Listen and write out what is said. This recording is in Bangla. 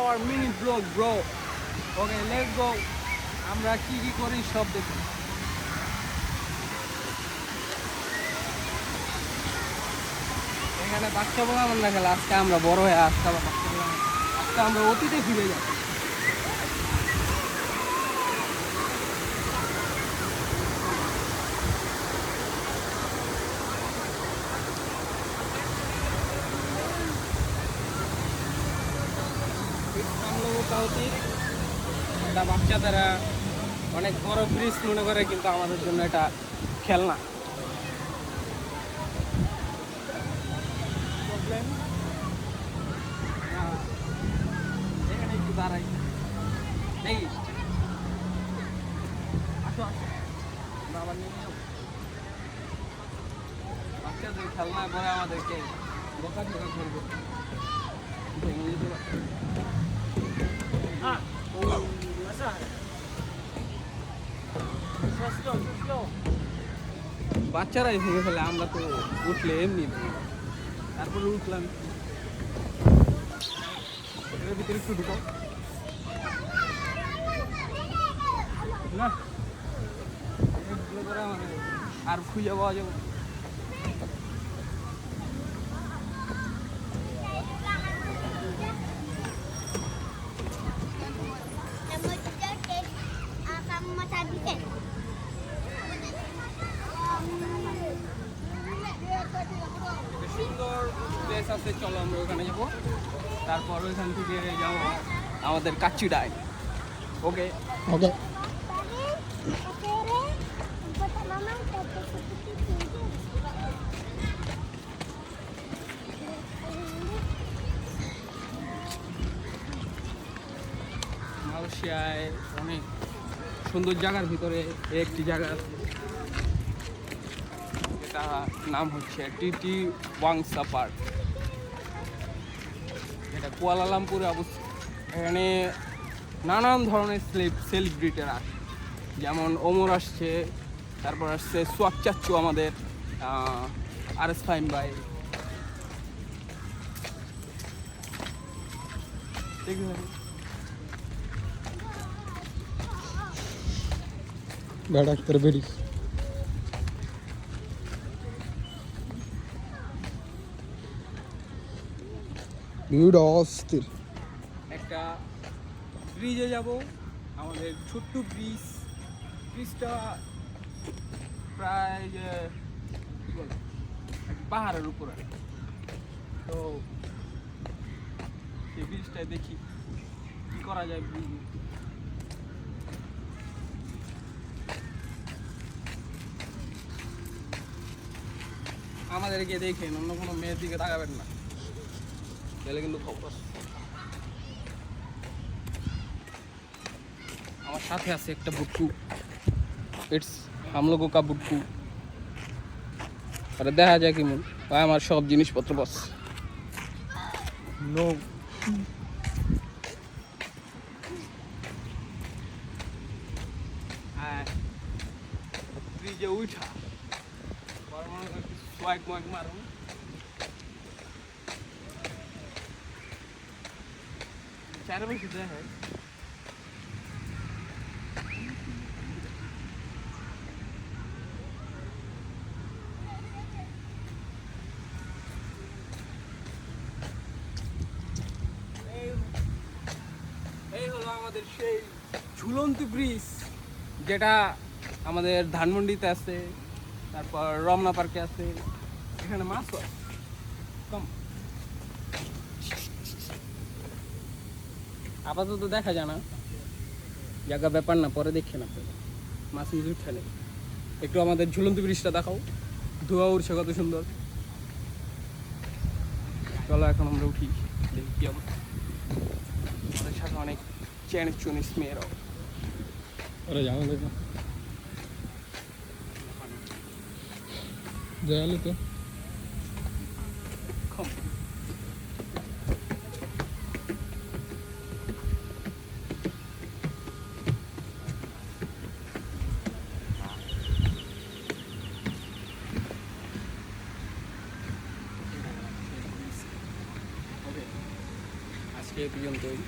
our mini vlog, bro Okay, let's go. আমরা কি কি করি সব দেখি। এখানে বাচ্চা বলা আমার না আজকে আমরা বড় হয়ে আজকে আবার বাচ্চা বলা আজকে আমরা অতীতে ফিরে যাই এটা বাচ্চাদেরা অনেক বড় ব্রিজ মনে করে কিন্তু আমাদের জন্য এটা খেলনা। দাঁড়াই। আসো আসো। বাচ্চাদের খেলনায় পরে আমাদেরকে বোকা ঢোকা করবে। বাচ্চারাই ভেঙে ফেলে, আমরা তো উঠলে এমনি তারপরে উঠলাম। এর ভিতরে একটু ঢুকো। না। আর খুঁজে পাওয়া যাবে সুন্দর প্লেস আছে চলো আমরা ওখানে যাব। তারপর ওইখান থেকে যাব আমাদের কাচ্চিডায়। ওকে ওকে মালয়েশিয়ায় অনেক সুন্দর জায়গার ভিতরে একটি জায়গা। আছে এটা নাম হচ্ছে টিটি ওয়াংসা পার্ক। এটা কুয়ালালামপুরে অবস্থিত। এখানে নানান ধরনের সেলিব্রিটিরা আসে। যেমন ওমর আসছে, তারপর আসছে সোয়াক চাচ্চু আমাদের আর এস ফাইম ভাই। দেখবেন বেড়া তোর বেরি ভিউটা অস্থির। একটা ব্রিজে যাব আমাদের ছোট্ট ব্রিজ ব্রিজটা প্রায় যে, পাহাড়ের উপরে। তো সেই ব্রিজটায় দেখি কি করা যায়। ব্রিজে আমাদেরকে দেখেন অন্য কোনো মেয়ের দিকে তাকাবেন না। তাহলে কিন্তু খবর। আমার সাথে আছে একটা বুট্টু। ইটস হাম লোগো কা বুট্টু। আরে দেখা যায় কেমন ভাই আমার সব জিনিসপত্র বস। নো ব্রিজে উঠা। কয়েক মাস মারুন চার বছর দেয় আমাদের সেই ঝুলন্ত ব্রিজ যেটা আমাদের ধানমন্ডিতে আছে। তারপর রমনা পার্কে আছে। এখানে মাছও কম। আপাতত দেখা যায় না। জায়গা ব্যাপার না, পরে দেখছেন আপনারা মাছ উঠে নেই একটু আমাদের ঝুলন্ত ব্রিজটা দেখাও। ধোয়া উঠছে কত সুন্দর। চলো, এখন আমরা উঠি। দেখি কি আমাদের সাথে অনেক চ্যানিস চুনিস মেয়েরাও। ওরা জানো দেখো। দেয়ালে তো কম আজকে এই পর্যন্তই